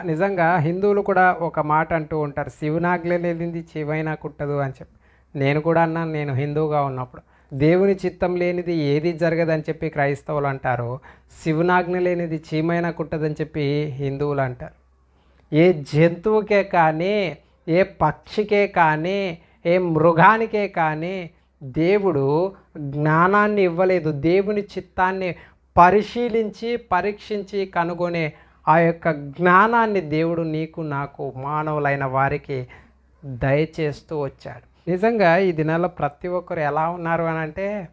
నిజంగా హిందువులు కూడా ఒక మాట అంటూ ఉంటారు శివనాగ్లే లేనిది చివైనా కుట్టదు అని చెప్పి. నేను కూడా అన్నాను నేను హిందువుగా ఉన్నప్పుడు. దేవుని చిత్తం లేనిది ఏది జరగదని చెప్పి క్రైస్తవులు అంటారు శివనాగ్ని లేనిది చీమైనా కుట్టదని చెప్పి హిందువులు అంటారు. ఏ జంతువుకే కానీ ఏ పక్షికే కానీ ఏ మృగానికే కానీ దేవుడు జ్ఞానాన్ని ఇవ్వలేదు. దేవుని చిత్తాన్ని పరిశీలించి పరీక్షించి కనుగొనే ఆ యొక్క జ్ఞానాన్ని దేవుడు నీకు నాకు మానవులైన వారికి దయచేస్తూ వచ్చాడు. నిజంగా ఈ దినాల్లో ప్రతి ఒక్కరు ఎలా ఉన్నారు అని అంటే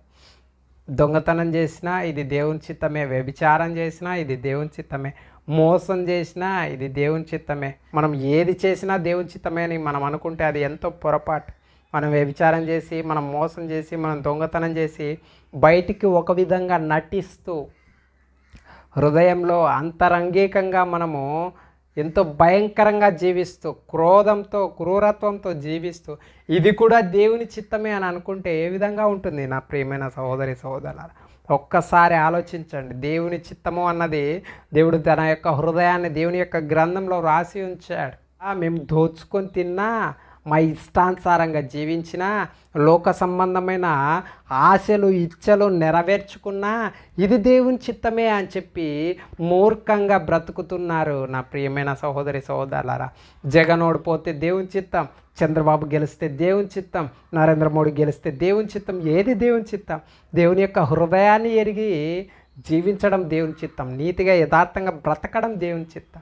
దొంగతనం చేసినా ఇది దేవుని చిత్తమే వ్యభిచారం చేసినా ఇది దేవుని చిత్తమే మోసం చేసినా ఇది దేవుని చిత్తమే. మనం ఏది చేసినా దేవుని చిత్తమే అని మనం అనుకుంటే అది ఎంతో పొరపాటు. మనం వ్యభిచారం చేసి మనం మోసం చేసి మనం దొంగతనం చేసి బయటికి ఒక విధంగా నటిస్తూ హృదయంలో అంతరంగికంగా మనము ఎంతో భయంకరంగా జీవిస్తూ క్రోధంతో క్రూరత్వంతో జీవిస్తూ ఇది కూడా దేవుని చిత్తమే అని అనుకుంటే ఏ విధంగా ఉంటుంది నా ప్రియమైన సహోదరి సహోదరులారా? ఒక్కసారి ఆలోచించండి. దేవుని చిత్తము అన్నది దేవుడు తన యొక్క హృదయాన్ని దేవుని యొక్క గ్రంథంలో రాసి ఉంచాడు. ఆ, మేము దోచుకొని తిన్నా మా ఇష్టానుసారంగా జీవించిన లోక సంబంధమైన ఆశలు ఇచ్చలు నెరవేర్చుకున్నా ఇది దేవుని చిత్తమే అని చెప్పి మూర్ఖంగా బ్రతుకుతున్నారు నా ప్రియమైన సహోదరి సహోదరులారా. జగన్ ఓడిపోతే దేవుని చిత్తం చంద్రబాబు గెలిస్తే దేవుని చిత్తం నరేంద్ర మోడీ గెలిస్తే దేవుని చిత్తం ఏది దేవుని చిత్తం? దేవుని యొక్క హృదయాన్ని ఎరిగి జీవించడం దేవుని చిత్తం నీతిగా యథార్థంగా బ్రతకడం దేవుని చిత్తం.